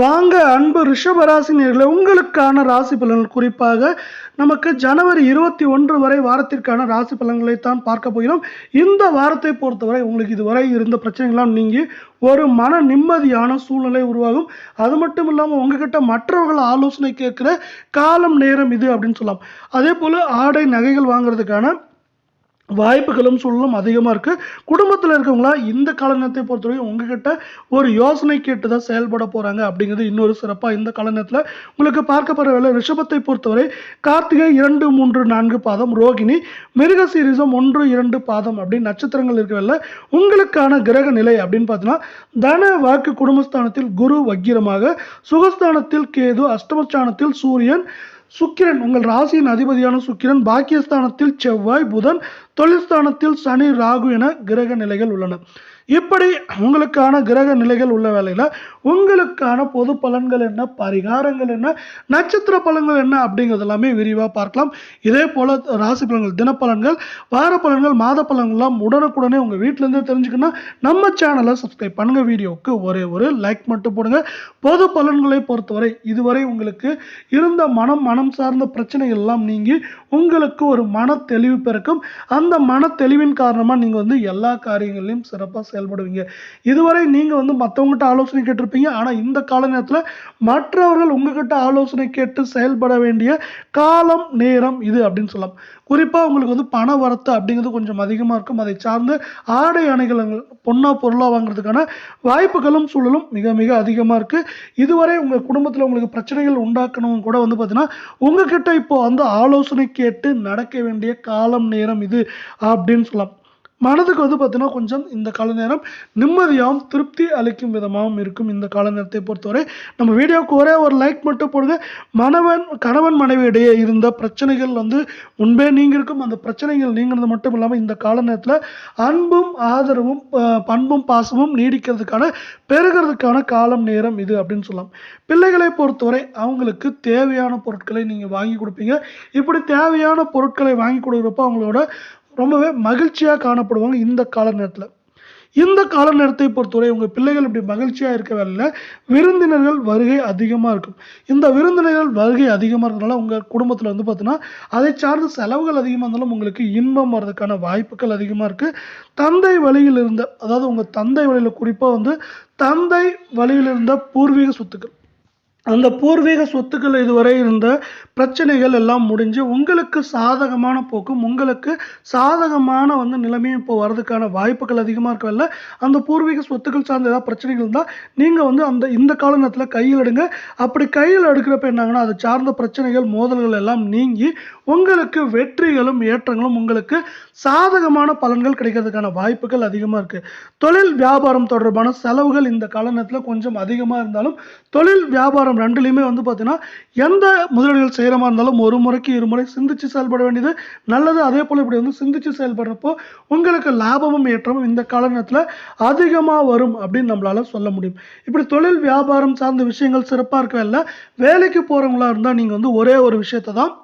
வாங்க அன்பு ரிஷபராசி நேர்களே உங்களுக்கான ராசி பலன்கள். குறிப்பாக நமக்கு ஜனவரி இருபத்தி ஒன்று வரை வாரத்திற்கான ராசி பலன்களை தான் பார்க்க போகிறோம். இந்த வாரத்தை பொறுத்தவரை உங்களுக்கு இதுவரை இருந்த பிரச்சனைகள்லாம் நீங்கி ஒரு மன நிம்மதியான சூழ்நிலை உருவாகும். அது மட்டும் இல்லாமல் உங்ககிட்ட மற்றவர்கள் ஆலோசனை கேட்குற காலம் நேரம் இது அப்படின்னு சொல்லலாம். அதே போல் ஆடை நகைகள் வாங்குறதுக்கான வாய்ப்புகளும் சூழலும் அதிகமாக இருக்குது குடும்பத்தில் இருக்கவங்களா இந்த காலநேரத்தை பொறுத்தவரைக்கும் உங்ககிட்ட ஒரு யோசனை கேட்டு தான் செயல்பட போகிறாங்க அப்படிங்கிறது இன்னொரு சிறப்பாக இந்த காலநேரத்தில் உங்களுக்கு பார்க்கப்படுற வேலை. ரிஷபத்தை பொறுத்தவரை கார்த்திகை இரண்டு மூன்று நான்கு பாதம் ரோகிணி மிருக சீரிசம் ஒன்று இரண்டு பாதம் அப்படின்னு நட்சத்திரங்கள் இருக்கவில்லை உங்களுக்கான கிரக நிலை அப்படின்னு பார்த்தீங்கன்னா தன வாக்கு குடும்பஸ்தானத்தில் குரு வக்கிரமாக சுகஸ்தானத்தில் கேது அஷ்டமஸ்தானத்தில் சூரியன் சுக்கிரன் உங்கள் ராசியின் அதிபதியான சுக்கிரன் பாக்கியஸ்தானத்தில் செவ்வாய் புதன் தொழில்ஸ்தானத்தில் சனி ராகு என கிரக நிலைகள் உள்ளன. இப்படி உங்களுக்கான கிரக நிலைகள் உள்ள வேலையில் உங்களுக்கான பொது பலன்கள் என்ன பரிகாரங்கள் என்ன நட்சத்திர பலன்கள் என்ன அப்படிங்கிறது எல்லாமே விரிவாக பார்க்கலாம். இதே போல் ராசி பலன்கள் தினப்பலன்கள் வார பலன்கள் மாத பலன்கள்லாம் உடனுக்குடனே உங்கள் வீட்டிலேருந்தே தெரிஞ்சுக்கணும் நம்ம சேனலை சப்ஸ்கிரைப் பண்ணுங்கள் வீடியோவுக்கு ஒரே ஒரு லைக் மட்டும் போடுங்க. பொது பலன்களை பொறுத்தவரை இதுவரை உங்களுக்கு இருந்த மனம் மனம் சார்ந்த பிரச்சனைகள் எல்லாம் நீங்கி உங்களுக்கு ஒரு மன தெளிவு பிறக்கும். அந்த மன தெளிவின் காரணமாக நீங்கள் வந்து எல்லா காரியங்களையும் சிறப்பாக செயல்படுவீங்க. இதுவரை நீங்கள் வந்து மற்றவங்ககிட்ட ஆலோசனை கேட்டிருப்பீங்க. ஆனால் இந்த கால நேரத்தில் மற்றவர்கள் உங்ககிட்ட ஆலோசனை கேட்டு செயல்பட வேண்டிய காலம் நேரம் இது அப்படின்னு சொல்லலாம். குறிப்பாக உங்களுக்கு வந்து பண வரத்து அப்படிங்கிறது கொஞ்சம் அதிகமாக இருக்கும். அதை சார்ந்து ஆடை அணைகள் பொண்ணா பொருளாக வாங்குறதுக்கான வாய்ப்புகளும் சூழலும் மிக மிக அதிகமாக இருக்குது இதுவரை உங்கள் குடும்பத்தில் உங்களுக்கு பிரச்சனைகள் உண்டாக்கணும் கூட வந்து பார்த்தீங்கன்னா உங்ககிட்ட இப்போ வந்து ஆலோசனை கேட்டு நடக்க வேண்டிய காலம் நேரம் இது அப்படின்னு சொல்லலாம். மனதுக்கு வந்து பார்த்தீங்கன்னா கொஞ்சம் இந்த கால நேரம் நிம்மதியாகவும் திருப்தி அளிக்கும் விதமாகவும் இருக்கும் இந்த கால நேரத்தை பொறுத்தவரை. நம்ம வீடியோவுக்கு ஒரே ஒரு லைக் மட்டும் போடுங்க. மனவன் கணவன் மனைவி இடையே இருந்த பிரச்சனைகள் வந்து முன்பே நீங்கிருக்கும். அந்த பிரச்சனைகள் நீங்கிறது மட்டும் இல்லாமல் இந்த கால நேரத்தில் அன்பும் ஆதரவும் பண்பும் பாசமும் நீடிக்கிறதுக்கான பெருகிறதுக்கான காலம் நேரம் இது அப்படின்னு சொல்லலாம். பிள்ளைகளை பொறுத்தவரை அவங்களுக்கு தேவையான பொருட்களை நீங்கள் வாங்கி கொடுப்பீங்க. இப்படி தேவையான பொருட்களை வாங்கி கொடுக்குறப்போ அவங்களோட ரொம்பவே மகிழ்ச்சியாக காணப்படுவாங்க இந்த கால நேரத்தில் இந்த கால நேரத்தை பொறுத்தவரை உங்கள் பிள்ளைகள் இப்படி மகிழ்ச்சியாக இருக்க வேலையில் விருந்தினர்கள் வருகை அதிகமாக இருக்கும். இந்த விருந்தினர்கள் வருகை அதிகமாக இருக்கிறதுனால உங்கள் குடும்பத்தில் வந்து பார்த்தீங்கன்னா அதை சார்ந்த செலவுகள் அதிகமாக இருந்தாலும் உங்களுக்கு இன்பம் வர்றதுக்கான வாய்ப்புகள் அதிகமாக இருக்குது தந்தை வழியில் இருந்த அதாவது உங்கள் தந்தை வழியில் குறிப்பாக வந்து தந்தை வழியில் இருந்த பூர்வீக சொத்துக்கள். அந்த பூர்வீக சொத்துக்கள் இதுவரை இருந்த பிரச்சனைகள் எல்லாம் முடிஞ்சு உங்களுக்கு சாதகமான போக்கும் உங்களுக்கு சாதகமான வந்து நிலைமையும் இப்போ வர்றதுக்கான வாய்ப்புகள் அதிகமாக இருக்கவில்ல அந்த பூர்வீக சொத்துக்கள் சார்ந்த ஏதாவது பிரச்சனைகள் இருந்தால் நீங்கள் வந்து அந்த இந்த கால நேரத்தில் கையில் எடுங்க. அப்படி கையில் எடுக்கிறப்ப என்னாங்கன்னா அது சார்ந்த பிரச்சனைகள் மோதல்கள் எல்லாம் நீங்கி உங்களுக்கு வெற்றிகளும் ஏற்றங்களும் உங்களுக்கு சாதகமான பலன்கள் கிடைக்கிறதுக்கான வாய்ப்புகள் அதிகமாக இருக்குது தொழில் வியாபாரம் தொடர்பான செலவுகள் இந்த கால நேரத்தில் கொஞ்சம் அதிகமாக இருந்தாலும் தொழில் வியாபாரம் ரெண்டுலேயுமே வந்து பார்த்தீங்கன்னா எந்த முதலீடுகள் செய்கிற மாதிரி இருந்தாலும் ஒரு முறைக்கு இருமுறை சிந்திச்சு செயல்பட வேண்டியது நல்லது. அதே போல் இப்படி வந்து சிந்திச்சு செயல்படுறப்போ உங்களுக்கு லாபமும் ஏற்றமும் இந்த கால நேரத்தில் அதிகமாக வரும் அப்படின்னு நம்மளால சொல்ல முடியும். இப்படி தொழில் வியாபாரம் சார்ந்த விஷயங்கள் சிறப்பாக இருக்கவில்லை வேலைக்கு போகிறவங்களா இருந்தால் நீங்கள் வந்து ஒரே ஒரு விஷயத்தை தான்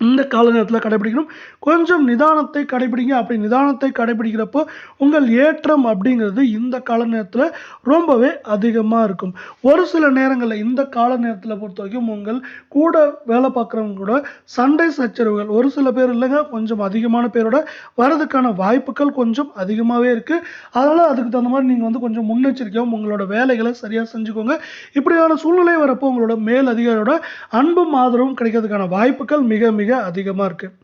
இந்த கால நேரத்தில் கடைபிடிக்கணும். கொஞ்சம் நிதானத்தை கடைபிடிங்க. அப்படி நிதானத்தை கடைபிடிக்கிறப்போ உங்கள் ஏற்றம் அப்படிங்கிறது இந்த கால நேரத்தில் ரொம்பவே அதிகமாக இருக்கும். ஒரு சில நேரங்களில் இந்த கால நேரத்தில் பொறுத்த வரைக்கும் உங்கள் கூட வேலை பார்க்குறவங்க கூட சண்டை சச்சரவுகள் ஒரு சில பேர் இல்லைங்க. கொஞ்சம் அதிகமான பேரோட வரதுக்கான வாய்ப்புகள் கொஞ்சம் அதிகமாகவே இருக்குது அதனால் அதுக்கு தகுந்த மாதிரி நீங்கள் வந்து கொஞ்சம் முன்னெச்சரிக்கையாகவும் உங்களோட வேலைகளை சரியாக செஞ்சுக்கோங்க. இப்படியான சூழ்நிலை வரப்போ உங்களோட மேல் அதிகாரியோட அன்பும் ஆதரவும் கிடைக்கிறதுக்கான வாய்ப்புகள் மிக மிக அதிகமாக இருக்குது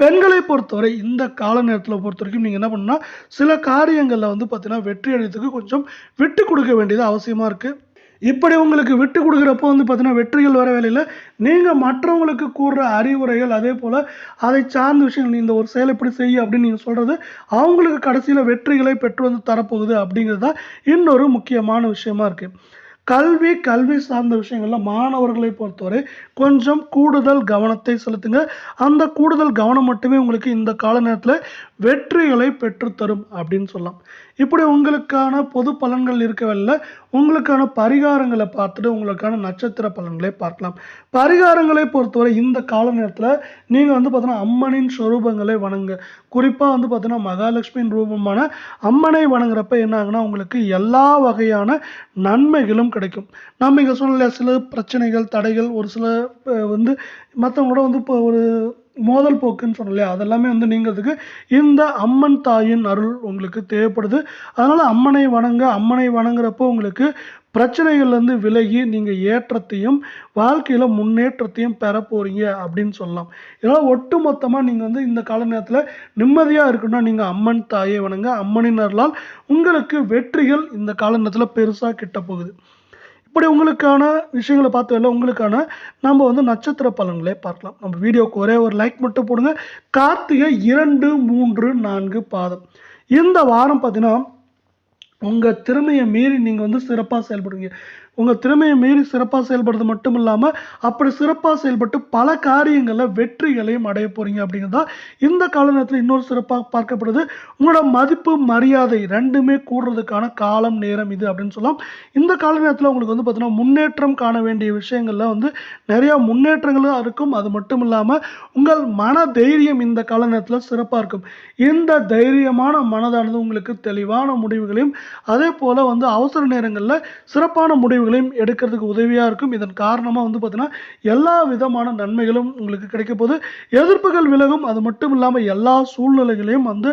பெண்களை பொறுத்தவரை இந்த கால நேரத்தில் பொறுத்த வரைக்கும் நீங்கள் என்ன பண்ணுன்னா சில காரியங்களில் வந்து பார்த்தீங்கன்னா வெற்றி அடைறதுக்கு கொஞ்சம் விட்டு கொடுக்க வேண்டியது அவசியமாக இருக்குது இப்படி உங்களுக்கு விட்டு கொடுக்குறப்போ வந்து பார்த்தீங்கன்னா வெற்றிகள் வர வேலையில் நீங்கள் மற்றவங்களுக்கு கூறுற அறிவுரைகள் அதே போல் அதை சார்ந்த விஷயங்கள் நீ இந்த ஒரு செயல் இப்படி செய்ய அப்படின்னு நீங்கள் சொல்கிறது அவங்களுக்கு கடைசியில் வெற்றிகளை பெற்று வந்து தரப்போகுது அப்படிங்கிறது தான் இன்னொரு முக்கியமான விஷயமா இருக்குது கல்வி கல்வி சார்ந்த விஷயங்கள்ல மாணவர்களை பொறுத்தவரை கொஞ்சம் கூடுதல் கவனத்தை செலுத்துங்க. அந்த கூடுதல் கவனம் மட்டுமே உங்களுக்கு இந்த கால நேரத்தில் வெற்றிகளை பெற்றுத்தரும் அப்படின்னு சொல்லலாம். இப்படி உங்களுக்கான பொது பலன்கள் இருக்கவில்லை. உங்களுக்கான பரிகாரங்களை பார்த்துட்டு உங்களுக்கான நட்சத்திர பலன்களை பார்க்கலாம். பரிகாரங்களை பொறுத்தவரை இந்த கால நேரத்தில் நீங்கள் வந்து பார்த்தீங்கன்னா அம்மனின் சொரூபங்களை வணங்க குறிப்பாக வந்து பார்த்தீங்கன்னா மகாலட்சுமியின் ரூபமான அம்மனை வணங்குறப்ப என்ன ஆகுனா உங்களுக்கு எல்லா வகையான நன்மைகளும் கிடைக்கும். நம்ம இங்கே சொல்லல சில பிரச்சனைகள் தடைகள் ஒரு சில வந்து மற்றவங்களோட வந்து இப்போ ஒரு மோதல் போக்குன்னு சொன்னோம் இல்லையா அதெல்லாமே வந்து நீங்கிறதுக்கு இந்த அம்மன் தாயின் அருள் உங்களுக்கு தேவைப்படுது. அதனால் அம்மனை வணங்க அம்மனை வணங்குறப்போ உங்களுக்கு பிரச்சனைகள்லேருந்து விலகி நீங்கள் ஏற்றத்தையும் வாழ்க்கையில் முன்னேற்றத்தையும் பெற போகிறீங்க அப்படின்னு சொல்லலாம். இதனால் ஒட்டு மொத்தமாக நீங்கள் வந்து இந்த கால நேரத்தில் நிம்மதியாக இருக்கணும்னா நீங்கள் அம்மன் தாயை வணங்க அம்மனின் அருளால் உங்களுக்கு வெற்றிகள் இந்த கால நேரத்தில் பெருசாக கிட்ட போகுது. இப்படி உங்களுக்கான விஷயங்களை பார்த்ததில்ல உங்களுக்கான நம்ம வந்து நட்சத்திர பலன்களே பார்க்கலாம். நம்ம வீடியோக்கு ஒரே ஒரு லைக் மட்டும் போடுங்க. கார்த்திகை இரண்டு மூன்று நான்கு பாதம். இந்த வாரம் பார்த்தீங்கன்னா உங்கள் திறமையை மீறி நீங்கள் வந்து சிறப்பாக செயல்படுவீங்க. உங்கள் திறமையை மீறி சிறப்பாக செயல்படுறது மட்டும் இல்லாமல் அப்படி சிறப்பாக செயல்பட்டு பல காரியங்களில் வெற்றிகளையும் அடைய போகிறீங்க அப்படிங்கிறதா இந்த காலநேரத்தில் இன்னொரு சிறப்பாக பார்க்கப்படுது. உங்களோட மதிப்பு மரியாதை ரெண்டுமே கூடுறதுக்கான காலம் நேரம் இது அப்படின்னு சொல்லலாம். இந்த கால நேரத்தில் உங்களுக்கு வந்து பார்த்தீங்கன்னா முன்னேற்றம் காண வேண்டிய விஷயங்களில் வந்து நிறையா முன்னேற்றங்களும் இருக்கும். அது மட்டும் இல்லாமல் உங்கள் மன தைரியம் இந்த காலநேரத்தில் சிறப்பாக இருக்கும். இந்த தைரியமான மனதானது உங்களுக்கு தெளிவான முடிவுகளையும் அதே போல் வந்து அவசர நேரங்களில் சிறப்பான முடிவு முடிவுகளையும் எடுக்கிறதுக்கு உதவியாக இருக்கும். இதன் காரணமாக வந்து பார்த்தீங்கன்னா எல்லா விதமான நன்மைகளும் உங்களுக்கு கிடைக்க போது எதிர்ப்புகள் விலகும். அது மட்டும் இல்லாமல் எல்லா சூழ்நிலைகளையும் வந்து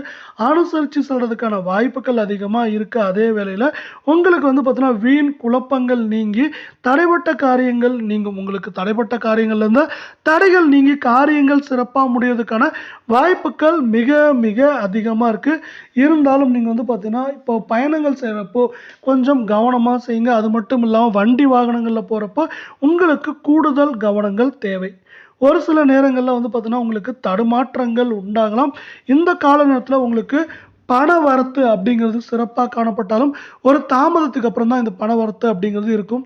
அனுசரித்து செல்றதுக்கான வாய்ப்புகள் அதிகமாக இருக்குது அதே வேளையில் உங்களுக்கு வந்து பார்த்தீங்கன்னா வீண் குழப்பங்கள் நீங்கி தடைப்பட்ட காரியங்கள் நீங்கும். உங்களுக்கு தடைப்பட்ட காரியங்கள்லேருந்து தடைகள் நீங்கி காரியங்கள் சிறப்பாக முடியறதுக்கான வாய்ப்புகள் மிக மிக அதிகமாக இருக்குது இருந்தாலும் நீங்கள் வந்து பார்த்தீங்கன்னா இப்போ பயணங்கள் செய்கிறப்போ கொஞ்சம் கவனமாக செய்யுங்க. அது மட்டும் இல்லாமல் வண்டி வாகனங்களில் போகிறப்போ உங்களுக்கு கூடுதல் கவனங்கள் தேவை. ஒரு சில நேரங்களில் வந்து பார்த்தீங்கன்னா உங்களுக்கு தடுமாற்றங்கள் உண்டாகலாம். இந்த கால நேரத்தில் உங்களுக்கு பண வரத்து அப்படிங்கிறது சிறப்பாக காணப்பட்டாலும் ஒரு தாமதத்துக்கு அப்புறம் தான் இந்த பண வரத்து அப்படிங்கிறது இருக்கும்.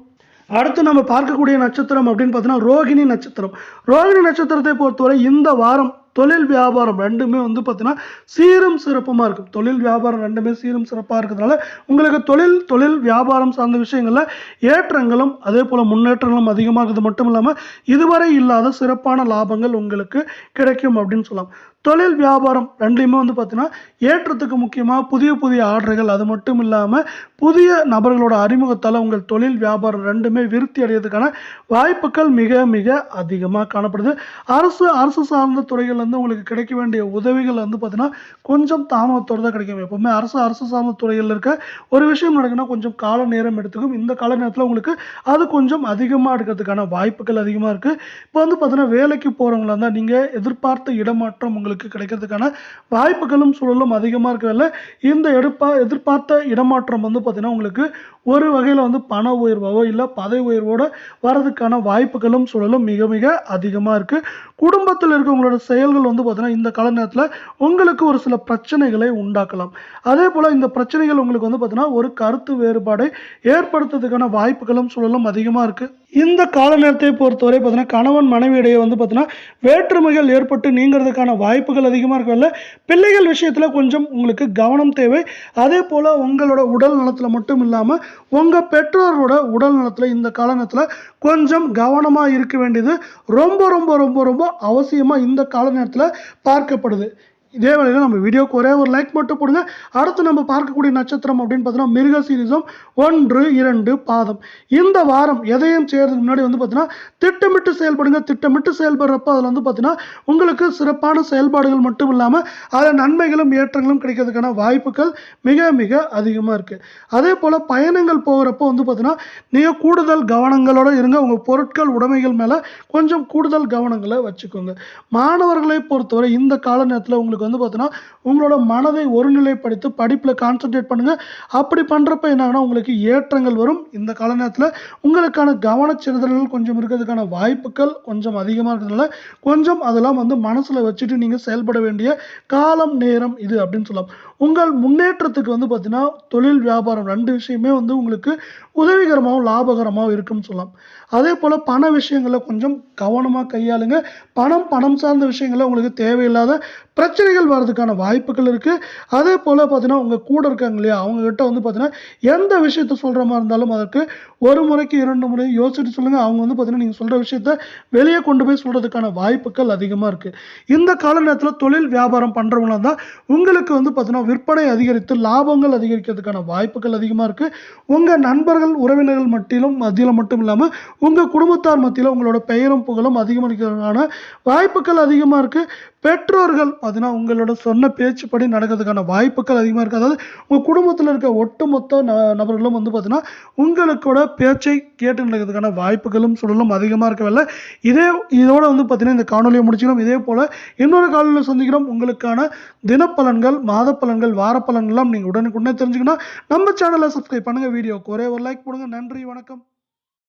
அடுத்து நம்ம பார்க்கக்கூடிய நட்சத்திரம் அப்படின்னு பார்த்தீங்கன்னா ரோகிணி நட்சத்திரம். ரோகிணி நட்சத்திரத்தை பொறுத்தவரை இந்த வாரம் தொழில் வியாபாரம் ரெண்டுமே வந்து பார்த்தீங்கன்னா சீரும் சிறப்புமாக இருக்கும். தொழில் வியாபாரம் ரெண்டுமே சீரும் சிறப்பாக இருக்கிறதுனால உங்களுக்கு தொழில் தொழில் வியாபாரம் சார்ந்த விஷயங்களில் ஏற்றங்களும் அதே போல் முன்னேற்றங்களும் அதிகமாக இருக்கிறது மட்டும் இல்லாமல் இதுவரை இல்லாத சிறப்பான லாபங்கள் உங்களுக்கு கிடைக்கும் அப்படின்னு சொல்லலாம். தொழில் வியாபாரம் ரெண்டுலையுமே வந்து பார்த்திங்கன்னா ஏற்றத்துக்கு முக்கியமாக புதிய புதிய ஆர்டர்கள். அது மட்டும் இல்லாமல் புதிய நபர்களோட அறிமுகத்தால் உங்கள் தொழில் வியாபாரம் ரெண்டுமே விருத்தி அடையிறதுக்கான வாய்ப்புகள் மிக மிக அதிகமாக காணப்படுது. அரசு அரசு சார்ந்த துறைகள்லேருந்து உங்களுக்கு கிடைக்க வேண்டிய உதவிகள் வந்து பார்த்திங்கன்னா கொஞ்சம் தாமதத்தோடு தான் கிடைக்கும் எப்போவுமே அரசு அரசு சார்ந்த துறைகளில் இருக்க ஒரு விஷயம் நடக்குன்னா கொஞ்சம் கால நேரம் எடுத்துக்கும். இந்த கால நேரத்தில் உங்களுக்கு அது கொஞ்சம் அதிகமாக எடுக்கிறதுக்கான வாய்ப்புகள் அதிகமாக இருக்குது இப்போ வந்து பார்த்திங்கன்னா வேலைக்கு போகிறவங்களா இருந்தால் நீங்கள் எதிர்பார்த்த இடமாற்றம் உங்களுக்கு கிடைக்கிறதுக்கான வாய்ப்புகளும் சூழலும் அதிகமாக இருக்கிறதால இந்த எடுப்பா எதிர்பார்த்த இடமாற்றம் வந்து பார்த்திங்கன்னா உங்களுக்கு ஒரு வகையில் வந்து பண உயர்வாவோ இல்லை பதவி உயர்வோட வரதுக்கான வாய்ப்புகளும் சூழலும் மிக மிக அதிகமாக இருக்குது குடும்பத்தில் இருக்கவங்களோட செயல்கள் வந்து பார்த்திங்கன்னா இந்த கால நேரத்தில் உங்களுக்கு ஒரு சில பிரச்சனைகளை உண்டாக்கலாம். அதே போல் இந்த பிரச்சனைகள் உங்களுக்கு வந்து பார்த்திங்கன்னா ஒரு கருத்து வேறுபாடை ஏற்படுத்துறதுக்கான வாய்ப்புகளும் சூழலும் அதிகமாக இருக்குது இந்த கால நேரத்தை பொறுத்தவரை பார்த்தீங்கன்னா கணவன் மனைவி இடையே வந்து பார்த்தீங்கன்னா வேற்றுமைகள் ஏற்பட்டு நீங்கிறதுக்கான வாய்ப்புகள் அதிகமாக இருக்கல பிள்ளைகள் விஷயத்தில் கொஞ்சம் உங்களுக்கு கவனம் தேவை. அதே போல் உங்களோட உடல் நலத்தில் மட்டும் இல்லாமல் உங்கள் பெற்றோரோட உடல் நலத்தில் இந்த கால நேரத்தில் கொஞ்சம் கவனமாக இருக்க வேண்டியது ரொம்ப ரொம்ப ரொம்ப ரொம்ப அவசியமாக இந்த கால நேரத்தில் பார்க்கப்படுது. இதே வேளையில் நம்ம வீடியோக்கு ஒரே ஒரு லைக் மட்டும் போடுங்க. அடுத்து நம்ம பார்க்கக்கூடிய நட்சத்திரம் அப்படின்னு பார்த்தீங்கன்னா மிருக சீரிசம் ஒன்று இரண்டு பாதம். இந்த வாரம் எதையும் செய்கிறதுக்கு முன்னாடி வந்து பார்த்தீங்கன்னா திட்டமிட்டு செயல்படுங்க. திட்டமிட்டு செயல்படுறப்ப அதில் வந்து பார்த்தீங்கன்னா உங்களுக்கு சிறப்பான செயல்பாடுகள் மட்டும் இல்லாமல் அதில் நன்மைகளும் ஏற்றங்களும் கிடைக்கிறதுக்கான வாய்ப்புகள் மிக மிக அதிகமாக இருக்குது அதே போல் பயணங்கள் போகிறப்போ வந்து பார்த்தீங்கன்னா நீங்கள் கூடுதல் கவனங்களோட இருங்க. உங்கள் பொருட்கள் உடைமைகள் மேலே கொஞ்சம் கூடுதல் கவனங்களை வச்சுக்கோங்க. மாணவர்களை பொறுத்தவரை இந்த கால நேரத்தில் உங்களுக்கு வந்து பார்த்தீங்கன்னா உங்களோட மனதை ஒருநிலைப்படுத்தி படிப்பில் கான்சென்ட்ரேட் பண்ணுங்கள் அப்படி பண்ணுறப்ப என்ன உங்களுக்கு ஏற்றங்கள் வரும். இந்த கால நேரத்தில் உங்களுக்கான கவனச்சிறுதல்கள் கொஞ்சம் இருக்கிறதுக்கான வாய்ப்புகள் கொஞ்சம் அதிகமாக இருக்கிறதுனால கொஞ்சம் அதெல்லாம் வந்து மனசில் வச்சுட்டு நீங்கள் செயல்பட வேண்டிய காலம் நேரம் இது அப்படின்னு சொல்லலாம். உங்கள் முன்னேற்றத்துக்கு வந்து பார்த்தீங்கன்னா தொழில் வியாபாரம் ரெண்டு விஷயமே வந்து உங்களுக்கு உதவிகரமாகவும் லாபகரமாகவும் இருக்கும்னு சொல்லலாம். அதே போல் பண விஷயங்களில் கொஞ்சம் கவனமாக கையாளுங்க. பணம் பணம் சார்ந்த விஷயங்களில் உங்களுக்கு தேவையில்லாத பிரச்சனைகள் வர்றதுக்கான வாய்ப்புகள் இருக்குது அதே போல் பார்த்தீங்கன்னா உங்கள் கூட இருக்காங்க இல்லையா அவங்கக்கிட்ட வந்து பார்த்தீங்கன்னா எந்த விஷயத்த சொல்கிற மாதிரி இருந்தாலும் அதற்கு ஒரு முறைக்கு இரண்டு முறை யோசிச்சுட்டு சொல்லுங்கள் அவங்க வந்து பார்த்தீங்கன்னா நீங்கள் சொல்கிற விஷயத்த வெளியே கொண்டு போய் சொல்கிறதுக்கான வாய்ப்புகள் அதிகமாக இருக்குது இந்த கால நேரத்தில் தொழில் வியாபாரம் பண்ணுறவங்களா இருந்தால் உங்களுக்கு வந்து பார்த்தீங்கன்னா விற்பனை அதிகரித்து லாபங்கள் அதிகரிக்கிறதுக்கான வாய்ப்புகள் அதிகமாக இருக்குது உங்கள் நண்பர்கள் உறவினர்கள் மட்டிலும் மத்தியில் மட்டும் இல்லாமல் உங்கள் குடும்பத்தார் மத்தியில் உங்களோட பெயரும் புகழும் அதிகமளிக்கிறதுக்கான வாய்ப்புகள் அதிகமாக இருக்குது பெற்றோர்கள் பார்த்தீங்கன்னா உங்களோட சொன்ன பேச்சுப்படி நடக்கிறதுக்கான வாய்ப்புகள் அதிகமாக இருக்குது அதாவது உங்கள் குடும்பத்தில் இருக்க ஒட்டுமொத்த ந நபர்களும் வந்து பார்த்தீங்கன்னா உங்களுக்கூட பேச்சை கேட்டு நடக்கிறதுக்கான வாய்ப்புகளும் சூழலும் அதிகமாக இருக்கவில்லை இதே இதோட வந்து பார்த்தீங்கன்னா இந்த காணொலியை முடிச்சுக்கிறோம். இதே போல் இன்னொரு காலையில் சந்திக்கிறோம். உங்களுக்கான தினப்பலன்கள் மாத பலன்கள் வார பலன்கள்லாம் நீங்கள் உடனுக்குடனே தெரிஞ்சுக்கணும். நம்ம சேனலை சப்ஸ்கிரைப் பண்ணுங்கள் வீடியோக்கு ஒரே ஒரு லைக் கொடுங்க. நன்றி வணக்கம்.